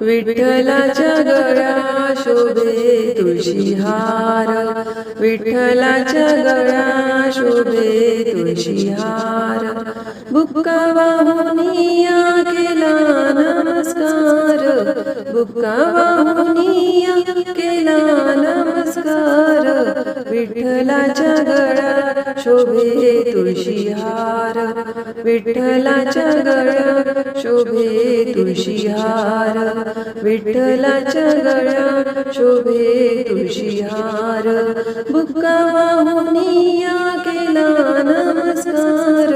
विठ्ठलाच्या गळ्या शोभे तुळशी हार। विठ्ठलाच्या गळ्या शोभे तुळशी हार। बुक्का वाहुनिया केला नमस्कार। बुक्का वाहुनिया केला नमस्कार विठ्ठलाच्या गळ्या शोभे तुळशी हार विठ्ठलाच्या गळ्या शोभे तुळशी हार विठ्ठलाच्या गळ्या शोभे तुळशी हार बुक्का वाहुनिया केला नमस्कार।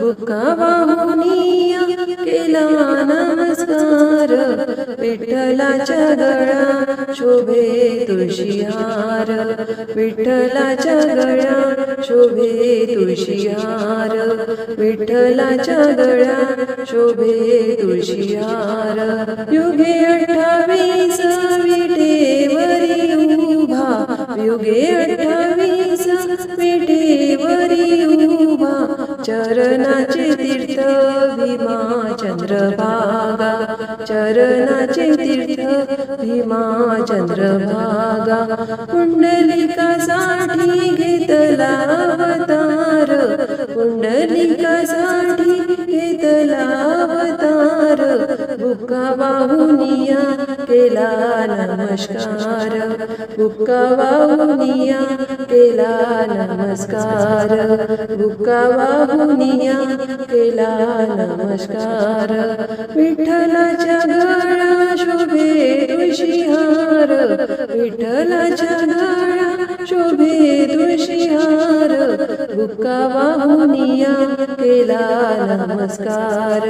बुक्का वाहुनिया केला नमस्कार। विठ्ठलाच्या गळ्या शोभे तुळशी हार. विठ्ठलाच्या गळ्या शोभे तुळशी हार. विठ्ठलाच्या गळ्या शोभे तुळशी हार. युगे अठ्ठावीस विटेवरी उभा. युगे अठ्ठावीस चरणाचे तीर्थ भीमा चंद्रभागा. चरणाचे तीर्थ भीमा चंद्रभागा. कुंडलिकासाठी घेतला अवतार. कुंडलिकासाठी घेतला अवतार. बुक्का वाहुनिया केला नमस्कार। बुक्का वाहुनिया केला नमस्कार। बुक्का वाहुनिया केला नमस्कार। विठ्ठलाच्या गळा शोभे तुळशी हार विठ्ठलाच्या गळा शोभे बुक्का वाहुनिया केला नमस्कार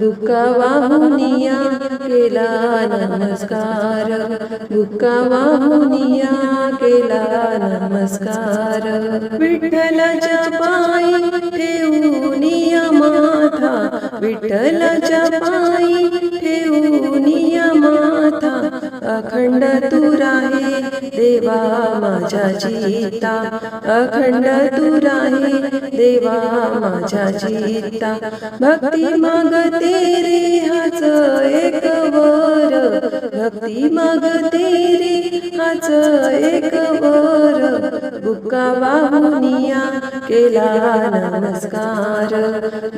बुक्का वाहुनिया केला नमस्कार बुक्का वाहुनिया केला नमस्कार, विठ्ठलाच्या पायी ठेवूनिया माथा, विठ्ठलाच्या पायी ठेवूनिया देवा माझ्या अखंड तू देवा माझ्या भक्ति भक्ती मागते रे हाच एक वर. भक्ती मागते रे हाच एक वर. बुक्का वाहुनिया केला नमस्कार।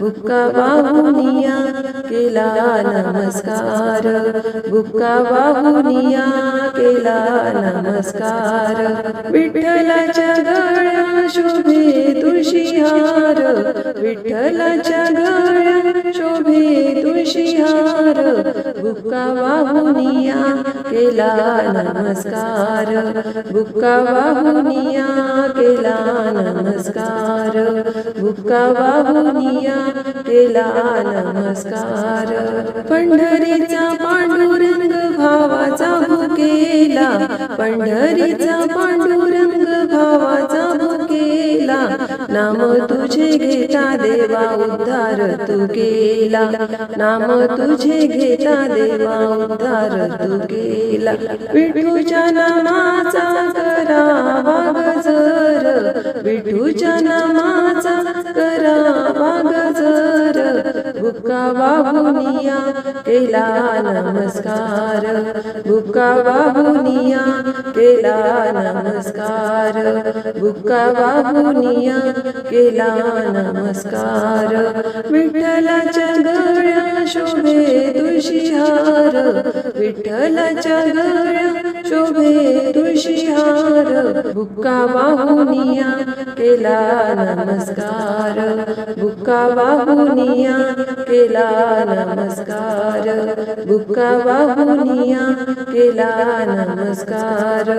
बुक्का वाहुनिया केला नमस्कार। बुक्का वाहुनिया केला नमस्कार। विठ्ठलाच्या गळ्या शोभे तुळशी हार विठ्ठलाच्या गळ्या शोभे तुळशी हार बुक्का वाहुनिया केला नमस्कार. बुक्का वाहुनिया केला नमस्कार. बुक्का वाहुनिया केला नमस्कार. पंढरीचा पांडुरंग भावाचा भुकेला. पंढरीचा पांडुरंग भावाचा नाम तुझे घेता देवा उद्धार तू केला. नाम तुझे घेता देवा उद्धार तू केला. विठूच्या नामाचा करावा गजर विठूच्या नामा बुक्का वाहुनिया केला नमस्कार। बुक्का वाहुनिया केला नमस्कार। बुक्का वाहुनिया केला नमस्कार। विठ्ठलाच्या गळ्या शोभे तुळशी हार विठ्ठलाच्या गळ्या शोभे तुळशी हार बुक्का वाहुनिया केला नमस्कार। बुक्का वाहुनिया केला नमस्कार। बुका वाहुनिया केला नमस्कार।